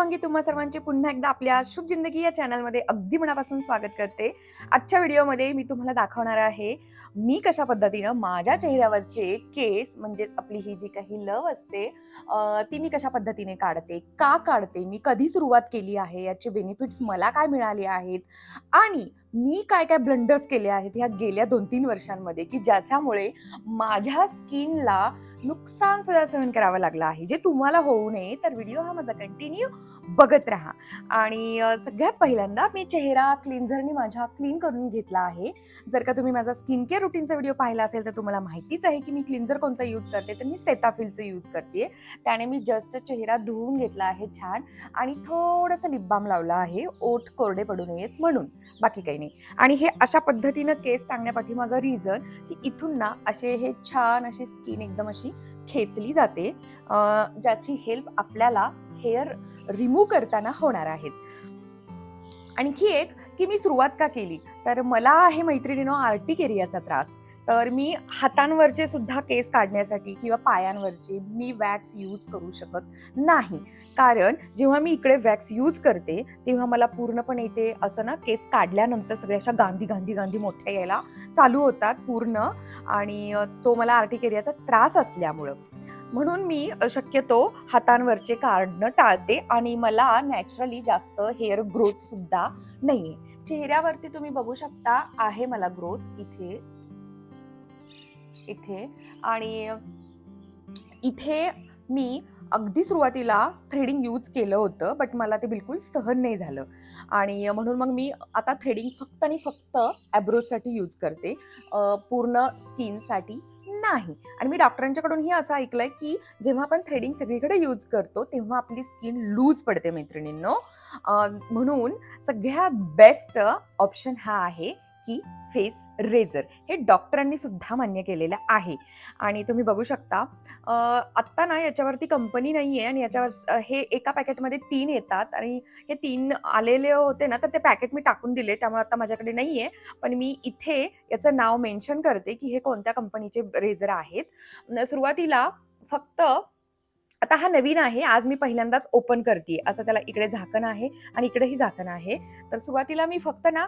शुभांगी तुम्हा सर्वांचे पुन्हा एकदा आपल्या शुभ जिंदगी या चॅनलमध्ये अगदी मनापासून स्वागत करते. आजच्या व्हिडिओमध्ये मी तुम्हाला दाखवणार आहे मी कशा पद्धतीनं माझ्या चेहऱ्यावरचे केस म्हणजेच आपली ही जी काही लव असते ती मी कशा पद्धतीने काढते का काढते मी कधी सुरुवात केली आहे याचे बेनिफिट्स मला काय मिळाले आहेत आणि मी काय काय ब्लंडर्स केले आहेत ह्या गेल्या दोन तीन वर्षांमध्ये की ज्याच्यामुळे माझ्या स्किनला नुकसान सुद्धा सहन करावं लागलं आहे. जे तुम्हाला होऊ नये तर व्हिडिओ हा माझा कंटिन्यू बघत राहा. आणि सगळ्यात पहिल्यांदा मी चेहरा क्लिन्झरनी माझ्या क्लीन करून घेतला आहे. जर का तुम्ही माझा स्किन केअर रुटीनचा व्हिडिओ पाहिला असेल तर तुम्हाला माहितीच आहे की मी क्लिन्झर कोणता यूज करते तर मी सेताफिलचं यूज करते. त्याने मी जस्ट चेहरा धुवून घेतला आहे छान. आणि थोडंसं लिपबाम लावला आहे. ओठ कोरडे पडू नयेत म्हणून. बाकी काही नाही आणि हे अशा पद्धतीनं केस टांगण्यापाठीमागं रिझन की इथून ना असे हे छान अशी स्किन एकदम अशी खेचली जाते. ज्याची हेल्प आपल्याला हेअर रिमूव्ह करताना होणार आहेत. आणखी एक की मी सुरुवात का केली? तर मला आहे मैत्रिणीनो आर्टिक एरियाचा त्रास. तर मी हातांवरचे सुद्धा केस काढण्यासाठी किंवा पायांवरचे मी वॅक्स यूज करू शकत नाही. कारण जेव्हा मी इकडे वॅक्स यूज करते तेव्हा मला पूर्णपणे इथे असं ना केस काढल्यानंतर सगळ्या अशा गांधी गांधी गांधी मोठ्या यायला चालू होतात पूर्ण. आणि तो मला आर्टिकेरियाचा त्रास असल्यामुळं. म्हणून मी शक्यतो हातांवरचे काढणं टाळते आणि मला नॅचरली जास्त हेअर ग्रोथ सुद्धा नाहीये. चेहऱ्यावरती तुम्ही बघू शकता आहे मला ग्रोथ इथे. इथे. आणि इथे मी अगदी सुरुवातीला थ्रेडिंग यूज केलं होतं बट मला ते बिलकुल सहन नाही झालं. आणि म्हणून मग मी आता थ्रेडिंग फक्त आणि फक्त ॲब्रोसाठी यूज करते. पूर्ण स्किनसाठी नाही. आणि मी डॉक्टरांच्याकडूनही असं ऐकलंय की जेव्हा आपण थ्रेडिंग सगळीकडे यूज करतो तेव्हा आपली स्किन लूज पडते मैत्रिणींनो. म्हणून सगळ्यात बेस्ट ऑप्शन हा आहे की फेस रेझर हे डॉक्टरांनी सुद्धा मान्य केलेलं आहे. आणि तुम्ही बघू शकता आत्ता ना याच्यावरती कंपनी नाही आहे आणि याच्यावर हे एका पॅकेटमध्ये तीन येतात. आणि हे तीन आलेले होते ना तर ते पॅकेट मी टाकून दिले. त्यामुळे आता माझ्याकडे नाही आहे पण मी इथे याचं नाव मेन्शन करते की हे कोणत्या कंपनीचे रेझर आहेत. न- सुरुवातीला फक्त आता हा नवीन आहे आज मी पहिल्यांदाच ओपन करते असं त्याला इकडे झाकण आहे आणि इकडेही झाकण आहे. तर सुरुवातीला मी फक्त ना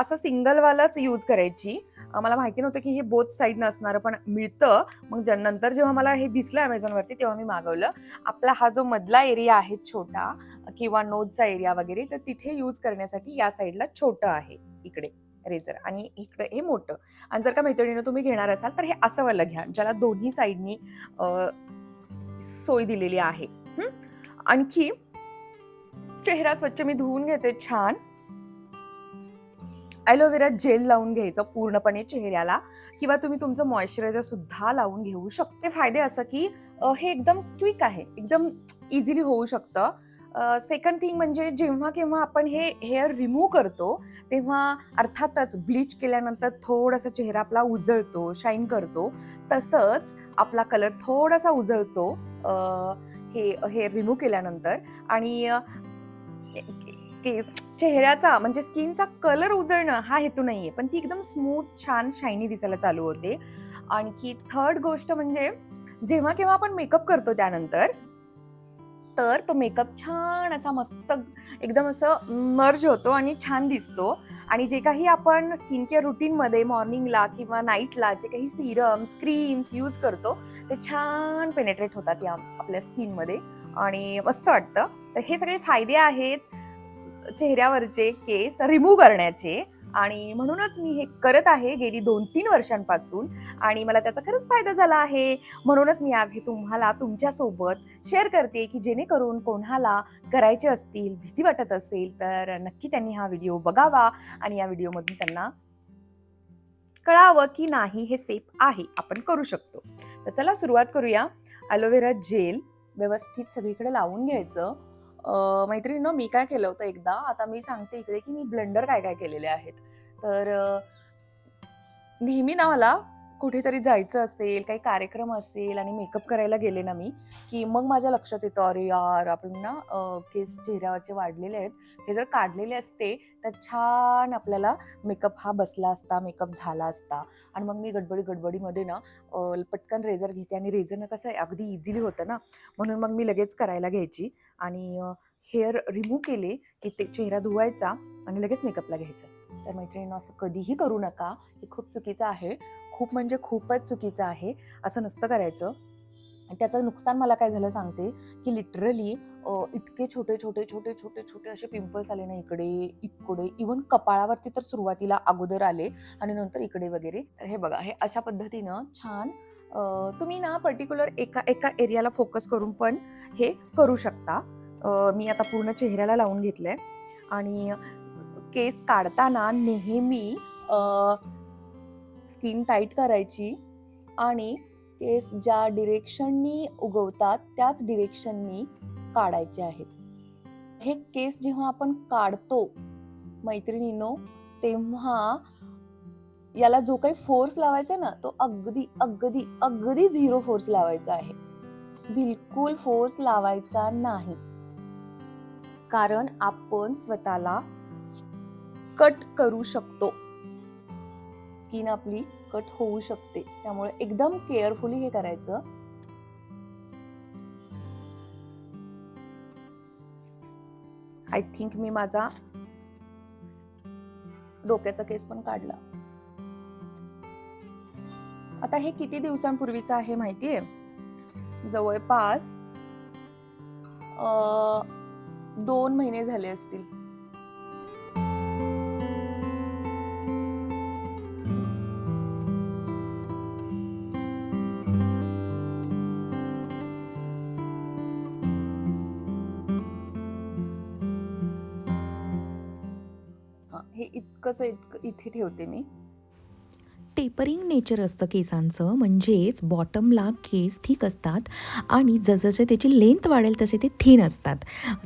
असं सिंगलवालाच यूज करायची. मला माहिती नव्हतं की हे बोथ साईडनं असणारं पण मिळतं. मग नंतर जेव्हा मला हे दिसलं अमेझॉनवरती तेव्हा मी मागवलं. आपला हा जो मधला एरिया आहे छोटा किंवा नोजचा एरिया वगैरे तर तिथे यूज करण्यासाठी या साईडला छोटं आहे इकडे रेझर आणि इकडे हे मोठं. आणि जर का मैत्रिणीनं तुम्ही घेणार असाल तर हे असं वालं घ्या. ज्याला दोन्ही साईडनी सोय दिलेली आहे. आणखी चेहरा स्वच्छ मी धुवून घेते छान. ॲलोवेरा जेल लावून घ्यायचं पूर्णपणे चेहऱ्याला किंवा तुम्ही तुमचं मॉइश्चरायझर सुद्धा लावून घेऊ शकते. फायदे असं की हे एकदम क्विक आहे. एकदम इझिली होऊ शकतं. सेकंड थिंग म्हणजे जेव्हा केव्हा आपण हे हेअर रिमूव्ह करतो तेव्हा अर्थातच ब्लीच केल्यानंतर थोडासा चेहरा आपला उजळतो शाईन करतो. तसंच आपला कलर थोडासा उजळतो हे हेअर रिमूव्ह केल्यानंतर. आणि चेहऱ्याचा म्हणजे स्किनचा कलर उजळणं हा हेतू नाहीये पण ती एकदम स्मूथ छान शायनी दिसायला चालू होते. आणखी थर्ड गोष्ट म्हणजे जेव्हा केव्हा आपण मेकअप करतो त्यानंतर तर तो मेकअप छान असा मस्त एकदम असं मर्ज होतो आणि छान दिसतो. आणि जे काही आपण स्किन केअर रुटीनमध्ये मॉर्निंगला किंवा नाईटला जे काही सिरम्स क्रीम्स यूज करतो ते छान पेनेट्रेट होतात या आपल्या स्किनमध्ये आणि मस्त वाटतं. तर हे सगळे फायदे आहेत चेहऱ्यावरचे केस रिमूव्ह करण्याचे. आणि म्हणूनच मी हे करत आहे गेली दोन तीन वर्षांपासून आणि मला त्याचा खरंच फायदा झाला आहे. म्हणूनच मी आज हे तुम्हाला तुमच्यासोबत शेअर करते की जेणेकरून कोणाला करायचे असतील भीती वाटत असेल तर नक्की त्यांनी हा व्हिडिओ बघावा आणि या व्हिडिओमधून त्यांना कळावं की नाही हे सेफ आहे आपण करू शकतो. तर चला सुरुवात करूया. ॲलोवेरा जेल व्यवस्थित सगळीकडे लावून घ्यायचं. मैत्रिणीनं मी काय केलं होतं एकदा आता मी सांगते इकडे की मी ब्लेंडर काय काय केलेले आहेत. तर नेहमी ना मला कुठेतरी जायचं असेल काही कार्यक्रम असेल आणि मेकअप करायला गेले ना मी की मग माझ्या लक्षात येतं अरे यार आपण ना केस चेहऱ्यावरचे वाढलेले आहेत. हे जर काढलेले असते तर छान आपल्याला मेकअप हा बसला असता मेकअप झाला असता. आणि मग मी गडबडी गडबडीमध्ये ना पटकन रेझर घेते आणि रेझरनं कसं आहे अगदी इझिली होतं ना म्हणून मग मी लगेच करायला घ्यायची आणि हेअर रिमूव्ह केले की ते चेहरा धुवायचा आणि लगेच मेकअपला घ्यायचं. तर मैत्रिणींना असं कधीही करू नका. हे खूप चुकीचं आहे. खूप म्हणजे खूपच चुकीचं आहे असं नसतं करायचं. त्याचं नुकसान मला काय झालं सांगते की लिटरली इतके छोटे छोटे छोटे छोटे छोटे असे पिंपल्स आले ना इकडे इकडे. इवन कपाळावरती तर सुरुवातीला अगोदर आले आणि नंतर इकडे वगैरे. तर हे बघा हे अशा पद्धतीनं छान तुम्ही ना पर्टिक्युलर एका एका एरियाला फोकस करून पण हे करू शकता. मी आता पूर्ण चेहऱ्याला लावून घेतलंय. आणि केस काढताना नेहमी स्किन टाईट करायची आणि केस ज्या डिरेक्शननी उगवतात त्याच डिरेक्शननी काढायचे आहेत. हे केस जेव्हा आपण काढतो मैत्रिणीनो तेव्हा याला जो काही फोर्स लावायचा ना तो अगदी अगदी अगदी झिरो फोर्स लावायचा आहे. बिलकुल फोर्स लावायचा नाही. कारण आपण स्वतःला कट करू शकतो. स्किन आपली कट होऊ शकते. त्यामुळे एकदम केअरफुली हे करायचं. आय थिंक मी माझा डोक्याचा केस पण काढला. आता हे किती दिवसांपूर्वीचं आहे माहितीये? जवळपास अं, दोन महिने झाले असतील. इतकंसं इतकं इथे ठेवते मी. टेपरिंग नेचर असतं केसांचं. म्हणजेच बॉटमला केस थिक असतात आणि जसजसे त्याची लेंथ वाढेल तसे ते थिन असतात.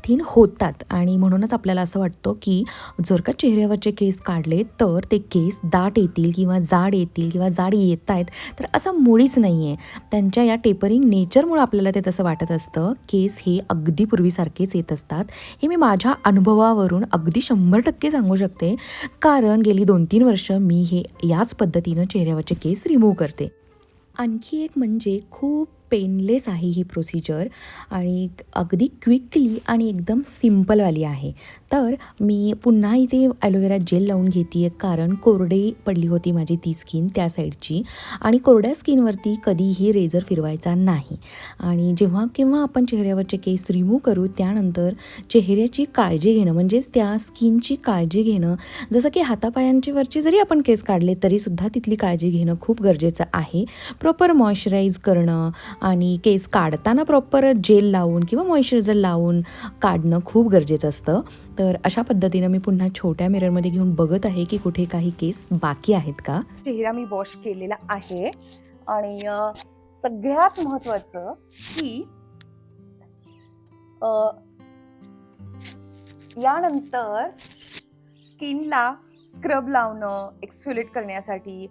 थिन होतात. आणि म्हणूनच आपल्याला असं वाटतं की जर का चेहऱ्यावरचे केस काढले तर ते केस दाट येतील किंवा जाड येतील किंवा जाड येत आहेत तर असं मुळीच नाही आहे त्यांच्या या टेपरिंग नेचरमुळं आपल्याला ते तसं वाटत असतं. केस हे अगदी पूर्वीसारखेच येत असतात. हे मी माझ्या अनुभवावरून अगदी शंभर टक्के सांगू शकते. कारण गेली दोन तीन वर्ष मी हे याच पद्धतीनं चेहऱ्यावरचे केस रिमूव्ह करते. आणखी एक म्हणजे खूप पेनलेस आहे ही प्रोसिजर आणि अगदी क्विकली आणि एकदम सिम्पलवाली आहे. तर मी पुन्हा इथे ॲलोवेरा जेल लावून घेते आहे कारण कोरडे पडली होती माझी ती स्किन त्या साईडची आणि कोरड्या स्किनवरती कधीही रेझर फिरवायचा नाही. आणि जेव्हा केव्हा आपण चेहऱ्यावरचे केस रिमूव्ह करू त्यानंतर चेहऱ्याची काळजी घेणं म्हणजेच त्या स्किनची काळजी घेणं जसं की हातापायांची वरची जरी आपण केस काढले तरीसुद्धा तिथली काळजी घेणं खूप गरजेचं आहे. प्रॉपर मॉइश्चराईज करणं आणि केस काढताना प्रॉपर जेल लावून किंवा मॉइश्चरायझर लावून काढणं खूप गरजेचं असतं. तर अशा पद्धतीनं मी पुन्हा छोट्या मिररमध्ये घेऊन बघत आहे की कुठे काही केस बाकी आहेत का. चेहरा मी वॉश केलेला आहे. आणि सगळ्यात महत्वाचं की यानंतर स्किनला स्क्रब लावणं एक्सफ्युलेट करण्यासाठी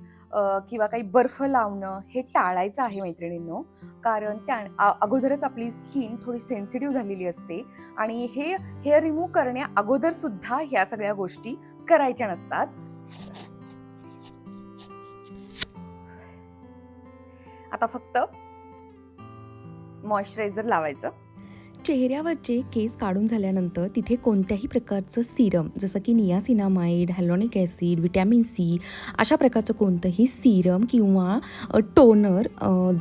किंवा काही बर्फ लावणं हे टाळायचं आहे मैत्रिणींनो. कारण त्या अगोदरच आपली स्किन थोडी सेन्सिटिव्ह झालेली असते आणि हे हेअर रिमूव्ह करण्या अगोदर सुद्धा ह्या सगळ्या गोष्टी करायच्या नसतात. आता फक्त मॉइश्चरायझर लावायचं. चेहऱ्यावरचे केस काढून झाल्यानंतर तिथे कोणत्याही प्रकारचं सिरम जसं की niacinamide hyaluronic acid vitamin C अशा प्रकारचं कोणतंही सिरम किंवा टोनर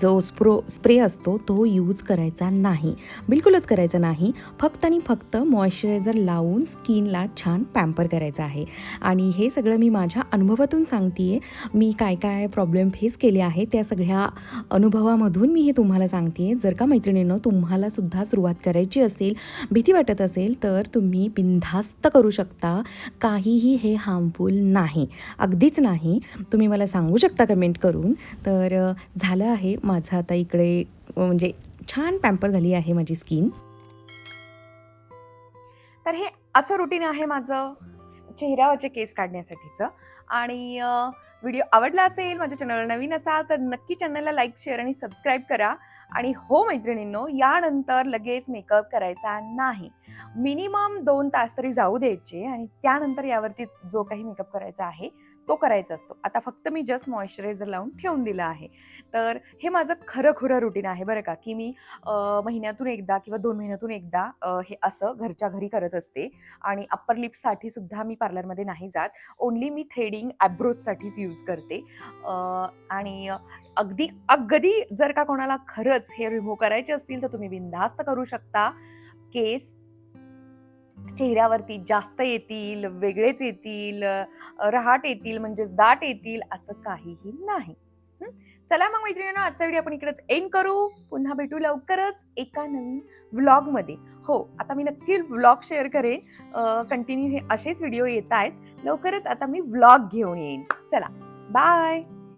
जो स्प्रो स्प्रे असतो तो यूज करायचा नाही. बिलकुलच करायचा नाही. फक्त आणि फक्त मॉइश्चरायझर लावून स्किनला छान पॅम्पर करायचं आहे. आणि हे सगळं मी माझ्या अनुभवातून सांगते मी काय काय प्रॉब्लेम फेस केले आहे त्या सगळ्या अनुभवामधून मी हे तुम्हाला सांगते जर का मैत्रिणीनं तुम्हालासुद्धा सुरुवात करायची करायची असेल भीती वाटत असेल तर तुम्ही बिनधास्त करू शकता. काहीही हे हार्मफुल नाही. अगदीच नाही. तुम्ही मला सांगू शकता कमेंट करून. तर झालं आहे माझं आता इकडे म्हणजे छान पॅम्पर झाली आहे माझी स्किन तर हे असं रुटीन आहे माझं. चेहऱ्यावरचे केस काढण्यासाठीचं. आणि व्हिडिओ आवडला असेल माझ्या चॅनलला नवीन असाल तर नक्की चॅनलला लाईक शेअर आणि सबस्क्राईब करा. आणि हो मैत्रिणींनो यानंतर लगेच मेकअप करायचा नाही. मिनिमम दोन तास तरी जाऊ द्यायचे आणि त्यानंतर यावरती जो काही मेकअप करायचा आहे तो करायचा असतो. आता फक्त मी जस्ट मॉइश्चरायझर लावून ठेवून दिलं आहे. तर हे माझं खरं खुरं रुटीन आहे बरं का की मी महिन्यातून एकदा किंवा दोन महिन्यातून एकदा हे असं घरच्या घरी करत असते. आणि अप्पर लिप्ससाठी सुद्धा मी पार्लरमध्ये नाही जात. ओन्ली मी थ्रेडिंग ॲब्रोजसाठीच यूज करते. आणि अगदी अगदी जर का कोणाला खरंच हे रिमूव्ह करायचे असतील तर तुम्ही बिनधास्त करू शकता. केस चेहऱ्यावरती जास्त येतील वेगळेच येतील रहाट येतील म्हणजेच दाट येतील असं काहीही नाही. चला मग मैत्रिणींनो आजचा व्हिडिओ आपण इकडेच एंड करू. पुन्हा भेटू लवकरच एका नवीन व्लॉगमध्ये हो आता मी नक्की व्लॉग शेअर करेन. कंटिन्यू हे असेच व्हिडिओ येत आहेत. लवकरच आता मी व्लॉग घेऊन येईन. चला बाय